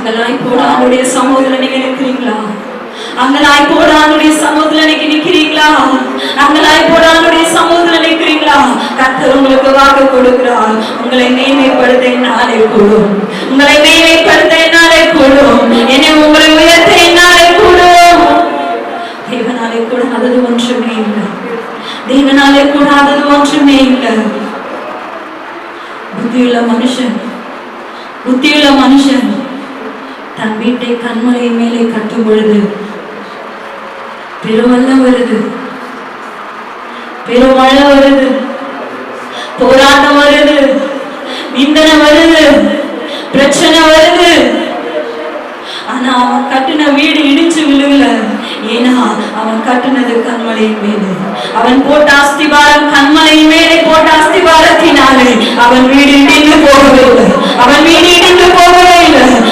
அங்கலாய் போட அவருடைய சமூகத்துல நீங்க நிற்கிறீங்களா அங்கலாய் போட அவருடைய சமூகத்துல நீங்க நிற்கிறீங்களா அங்கலாய் போட அவருடைய சமூகத்துல நிற்கிறீங்களா கத்தர் உங்களுக்கு வாக்கு கொடுக்கிறார். உங்களை மேன்மைப்படுத்த என்னாலே கூடும். உங்களை மேன்மைப்படுத்த என்னாலே கூடும். என்னை உங்களை உயர்த்த என்னாலே கூடும். தேவனாலே கூடாதது ஒன்றுமே இல்லை. தேவனாலே கூடாதது ஒன்றுமே இல்லை. புத்தியுள்ள மனுஷன். புத்தியுள்ள மனுஷன். கண்மலை மேலே கட்டும் பொழுது பெருமல்ல வருது. பெருமழை வருது. போராட்டம் வருது. நிந்தனை வருது. பிரச்சனை வருது. ஆனா அவன் கட்டின வீடு இடிச்சு விழுகல. ஏன்னா அவன் கட்டினது கண்மலையின் மேலே. அவன் போட்ட அஸ்திபாரம் கண்மலையின் மேலே போட்ட அஸ்திபாரத்தினாலே அவன் வீடு இடிந்து போகவில்லை அவன் வீடு